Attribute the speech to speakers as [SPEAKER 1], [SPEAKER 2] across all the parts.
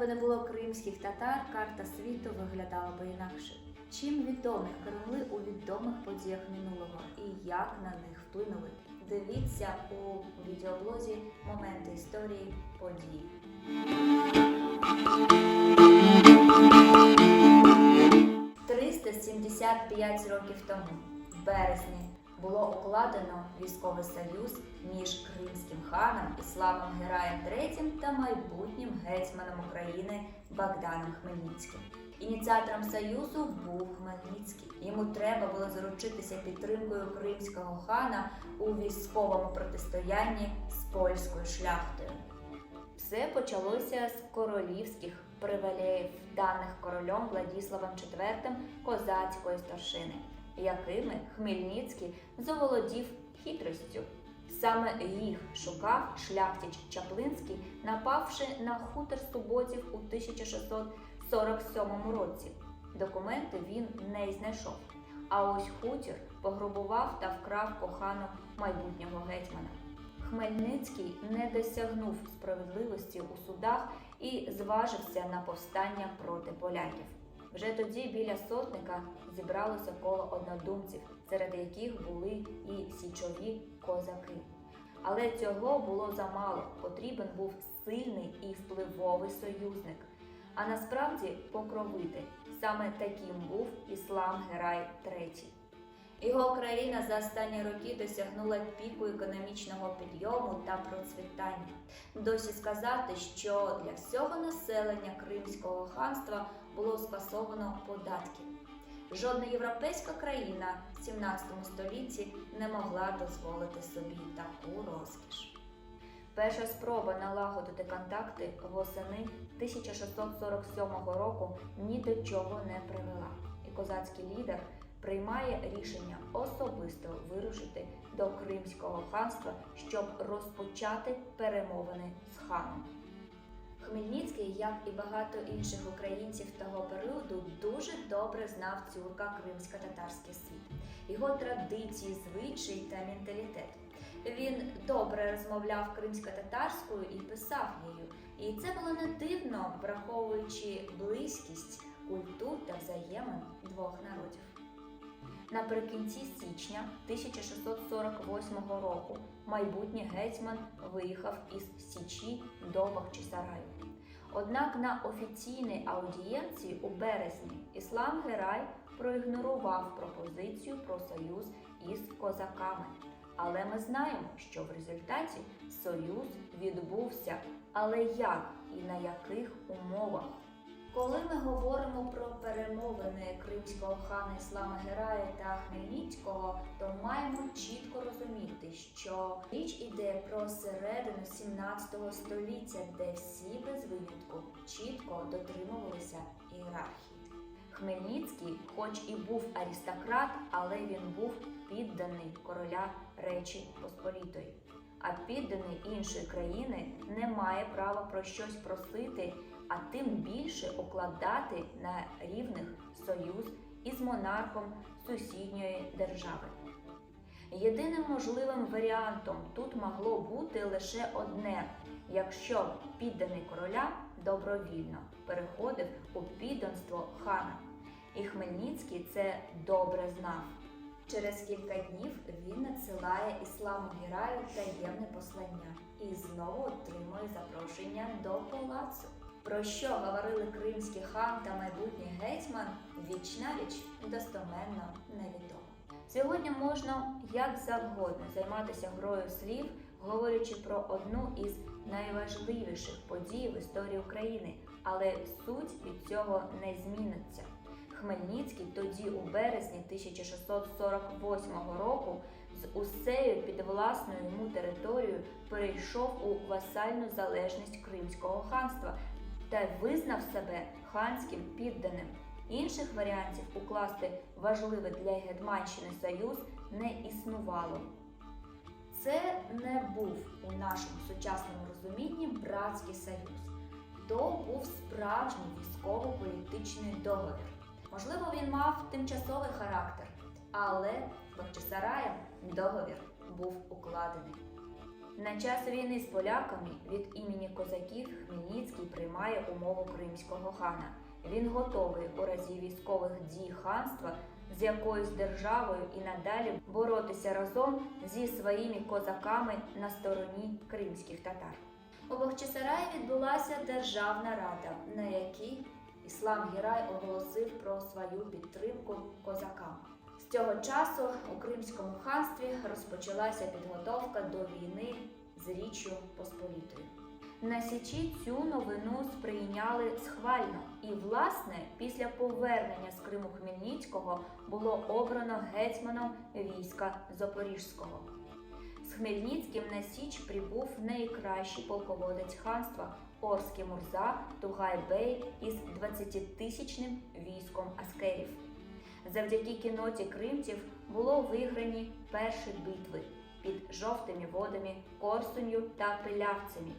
[SPEAKER 1] би не було кримських татар, карта світу виглядала би інакше. Чим відомих Кремли у відомих подіях минулого і як на них вплинули? Дивіться у відеоблозі Моменти історії події. «375 років тому, в березні, було укладено військовий союз між Кримським ханом Ісламом Гераєм III та майбутнім гетьманом України Богданом Хмельницьким. Ініціатором союзу був Хмельницький. Йому треба було заручитися підтримкою кримського хана у військовому протистоянні з польською шляхтою. Все почалося з королівських привілеїв, даних королем Владіславом IV козацької старшини, якими Хмельницький заволодів хитростю. Саме їх шукав шляхтич Чаплинський, напавши на хутор суботів у 1647 році. Документи він не знайшов. А ось хутір пограбував та вкрав кохану майбутнього гетьмана. Хмельницький не досягнув справедливості у судах і зважився на повстання проти поляків. Вже тоді біля сотника зібралося коло однодумців, серед яких були і січові козаки. Але цього було замало. Потрібен був сильний і впливовий союзник. А насправді покровитель. Саме таким був Іслам Герай III. Його країна за останні роки досягнула піку економічного підйому та процвітання. Досі сказати, що для всього населення Кримського ханства було скасовано податки. Жодна європейська країна в 17 столітті не могла дозволити собі таку розкіш. Перша спроба налагодити контакти восени 1647 року ні до чого не привела, і козацький лідер приймає рішення особисто вирушити до Кримського ханства, щоб розпочати перемовини з ханом. Хмельницький, як і багато інших українців того періоду, дуже добре знав тюрка кримсько-татарський світ, його традиції, звичаї та менталітет. Він добре розмовляв кримсько-татарською і писав нею, і це було не дивно, враховуючи близькість культур та взаємин двох народів. Наприкінці січня 1648 року майбутній гетьман виїхав із Січі до Бахчисараю. Однак на офіційній аудієнції у березні Іслам Герай проігнорував пропозицію про союз із козаками. Але ми знаємо, що в результаті союз відбувся. Але як і на яких умовах? Коли ми говоримо про перемовини кримського хана Іслама Герая та Хмельницького, то маємо чітко розуміти, що річ іде про середину 17 століття, де всі без винятку чітко дотримувалися ієрархії. Хмельницький, хоч і був аристократ, але він був підданий короля Речі Посполітої. А підданий іншої країни не має права про щось просити а тим більше укладати на рівних союз із монархом сусідньої держави. Єдиним можливим варіантом тут могло бути лише одне, якщо підданий короля добровільно переходив у підданство хана. І Хмельницький це добре знав. Через кілька днів він надсилає ісламу Гіраю таємне послання і знову отримує запрошення до палацу. Про що говорили кримський хан та майбутній гетьман віч на віч достоменно невідомо. Сьогодні можна як завгодно займатися грою слів, говорячи про одну із найважливіших подій в історії України, але суть від цього не зміниться. Хмельницький тоді, у березні 1648 року, з усею підвласною йому територією перейшов у васальну залежність Кримського ханства та визнав себе ханським підданим. Інших варіантів укласти важливий для Гетьманщини союз не існувало. Це не був у нашому сучасному розумінні братський союз. То був справжній військово-політичний договір. Можливо, він мав тимчасовий характер, але Бахчисараєм договір був укладений. На час війни з поляками від імені козаків Хмельницький приймає умову кримського хана. Він готовий у разі військових дій ханства з якоюсь державою і надалі боротися разом зі своїми козаками на стороні кримських татар. У Бахчисараї відбулася державна рада, на якій Іслам Герай оголосив про свою підтримку козакам. Цього часу у Кримському ханстві розпочалася підготовка до війни з Річчю Посполітою. На Січі цю новину сприйняли схвально, і, власне, після повернення з Криму Хмельницького було обрано гетьманом війська Запорізького. З Хмельницьким на Січ прибув найкращий полководець ханства Орський Мурза Тугай-Бей із 20-тисячним військом аскерів. Завдяки кіноті кримців було виграні перші битви під жовтими водами, Корсунью та Пилявцями.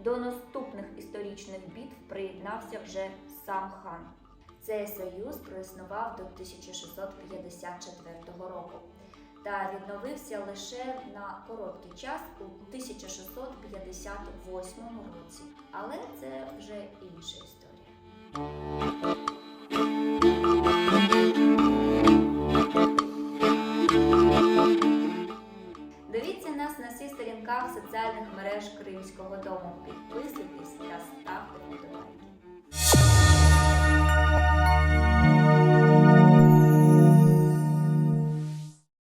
[SPEAKER 1] До наступних історичних битв приєднався вже сам хан. Цей союз проіснував до 1654 року та відновився лише на короткий час у 1658 році. Але це вже інша історія. всіх сторінках соціальних мереж Кримського дому. Підписуйтесь та ставте вподобайки.